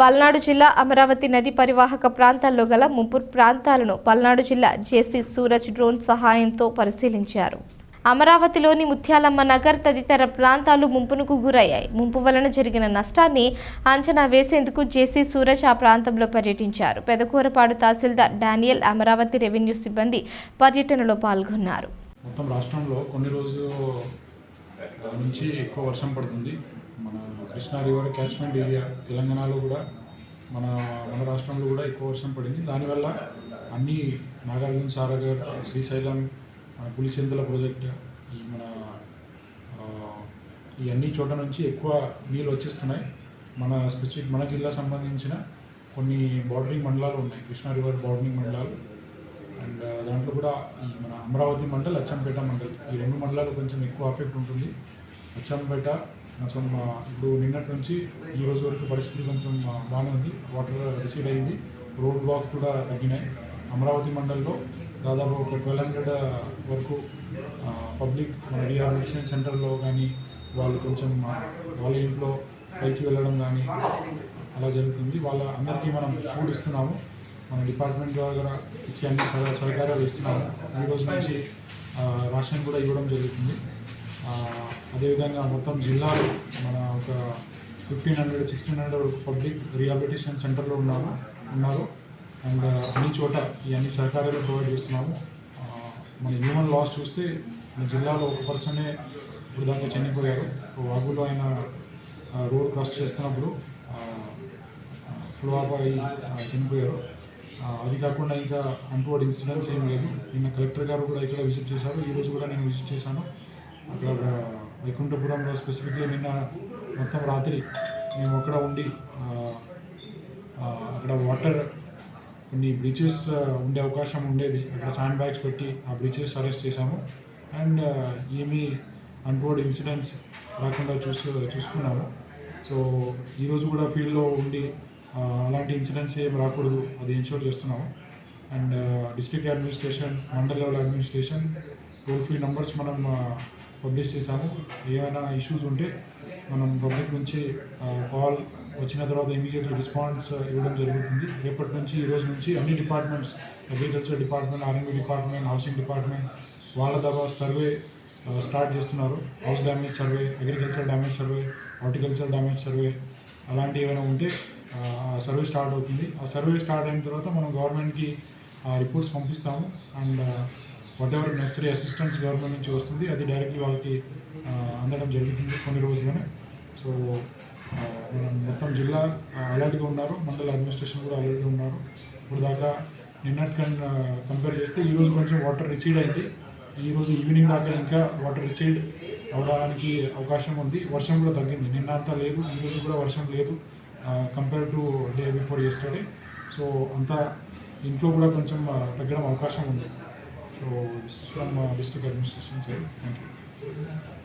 పల్నాడు జిల్లా అమరావతి నది పరివాహక ప్రాంతాల్లో గల ముంపు ప్రాంతాలను పల్నాడు జిల్లా జేసీ సూరజ్ డ్రోన్ సహాయంతో పరిశీలించారు. అమరావతిలోని ముత్యాలమ్మ నగర్ తదితర ప్రాంతాలు ముంపునకు గురయ్యాయి. ముంపు వలన జరిగిన నష్టాన్ని అంచనా వేసేందుకు జేసీ సూరజ్ ఆ ప్రాంతంలో పర్యటించారు. పెదకూరపాడు తహసీల్దార్ డానియల్ అమరావతి రెవెన్యూ సిబ్బంది పర్యటనలో పాల్గొన్నారు. మొత్తం రాష్ట్రంలో కొన్ని రోజులు నుంచి ఎక్కువ వర్షం పడుతుంది. మన కృష్ణా రివర్ క్యాచ్మెంట్ ఏరియా తెలంగాణలో కూడా మన మన రాష్ట్రంలో కూడా ఎక్కువ వర్షం పడింది. దానివల్ల అన్ని నాగార్జున సాగర్ శ్రీశైలం మన పులిచెంతల ప్రాజెక్ట్ ఈ మన ఈ అన్ని చోట్ల నుంచి ఎక్కువ నీళ్ళు వచ్చేస్తున్నాయి. మన స్పెసిఫిక్ మన జిల్లా సంబంధించిన కొన్ని బార్డరింగ్ మండలాలు ఉన్నాయి. కృష్ణా రివర్ బార్డరింగ్ మండలాలు. అండ్ దాంట్లో కూడా ఈ మన అమరావతి మండల్ అచ్చంపేట మండల్ ఈ రెండు మండలాలు కొంచెం ఎక్కువ అఫెక్ట్ ఉంటుంది. అచ్చంపేట కొంచెం ఇప్పుడు నిన్నటి నుంచి ఈ రోజు వరకు పరిస్థితి కొంచెం బాగానే ఉంది. వాటర్ రిసీడ్ అయింది. రోడ్ బ్లాక్ కూడా తగ్గినాయి. అమరావతి మండల్లో దాదాపు ఒక ట్వెల్వ్ హండ్రెడ్ వరకు పబ్లిక్ మన రీహాబిలిటేషన్ సెంటర్లో కానీ వాళ్ళు కొంచెం వాళ్ళ ఇంట్లో పైకి వెళ్ళడం కానీ అలా జరుగుతుంది. వాళ్ళ అందరికీ మనం ఫుడ్ ఇస్తున్నాము. మన డిపార్ట్మెంట్ ద్వారా ఇచ్చే అన్ని సహకారాలు ఇస్తున్నాము. ఈ రోజు నుంచి రాషన్ కూడా ఇవ్వడం జరుగుతుంది. అదేవిధంగా మొత్తం జిల్లాలో మన ఒక fifteen hundred sixteen hundred public rehabilitation సెంటర్లో ఉన్నాము ఉన్నారు. అండ్ అన్ని చోట ఈ అన్ని సహకారాలు ప్రొవైడ్ చేస్తున్నాము. మన హ్యూమన్ లాస్ చూస్తే మన జిల్లాలో ఒక పర్సనే ఇప్పుడు దాకా చనిపోయారు. వాగులో ఆయన రోడ్ క్రాస్ చేస్తున్నప్పుడు ఫ్లో ఆఫ్ చనిపోయారు. అది కాకుండా ఇంకా అంటువర్డ్ ఇన్సిడెంట్స్ ఏం లేదు. నిన్న కలెక్టర్ గారు కూడా ఇక్కడ విజిట్ చేశారు. ఈ రోజు కూడా నేను విజిట్ చేశాను. అక్కడ వైకుంఠపురంలో స్పెసిఫిక్గా నిన్న మొత్తం రాత్రి మేము అక్కడ ఉండి అక్కడ వాటర్ కొన్ని బ్రీచెస్ ఉండే అవకాశం ఉండేది. అక్కడ శాండ్ బ్యాగ్స్ పెట్టి ఆ బ్రీచెస్ అరెస్ట్ చేశాము. అండ్ ఏమీ అన్వర్డ్ ఇన్సిడెంట్స్ రాకుండా చూసు చూసుకున్నాము. సో ఈరోజు కూడా ఫీల్డ్లో ఉండి అలాంటి ఇన్సిడెంట్స్ ఏం రాకూడదు. అది ఎన్షూర్ చేస్తున్నాము. And district administration mandal level administration toll free numbers మనం పబ్లిష్ చేశాము. ఏమైనా ఇష్యూస్ ఉంటే మనం పబ్లిక్ నుంచి కాల్ వచ్చిన తర్వాత ఇమీడియట్ రెస్పాన్స్ ఇవ్వడం జరుగుతుంది. రేపటి నుంచి ఈ రోజు నుంచి అన్ని departments agriculture department RMB department housing department వాళ్ళ ద్వారా సర్వే స్టార్ట్ చేస్తున్నారు. House damage survey agriculture damage survey horticulture damage survey అలాంటివి ఏమైనా ఉంటే సర్వే స్టార్ట్ అవుతుంది. ఆ సర్వే స్టార్ట్ అయిన తర్వాత మనం గవర్నమెంట్కి రిపోర్ట్స్ పంపిస్తాము. And whatever necessary assistance government నుంచి వస్తుంది అది డైరెక్ట్లీ వాళ్ళకి అందడం జరుగుతుంది కొన్ని రోజుల్లోనే. సో మొత్తం జిల్లా అలర్ట్గా ఉన్నారు మండల అడ్మినిస్ట్రేషన్ కూడా అలర్ట్గా ఉన్నారు. ఇప్పుడు దాకా నిన్నటి కన్ కంపేర్ చేస్తే ఈరోజు కొంచెం వాటర్ రిసీడ్ అయింది. ఈరోజు ఈవినింగ్ దాకా ఇంకా వాటర్ రిసీడ్ అవడానికి అవకాశం ఉంది. వర్షం కూడా తగ్గింది. నిన్న అంతా లేదు ఈరోజు కూడా వర్షం లేదు compare to day before yesterday so అంతా ఇంట్లో కూడా కొంచెం తగ్గడం అవకాశం ఉంది. So this is from uh, district administration. Thank you.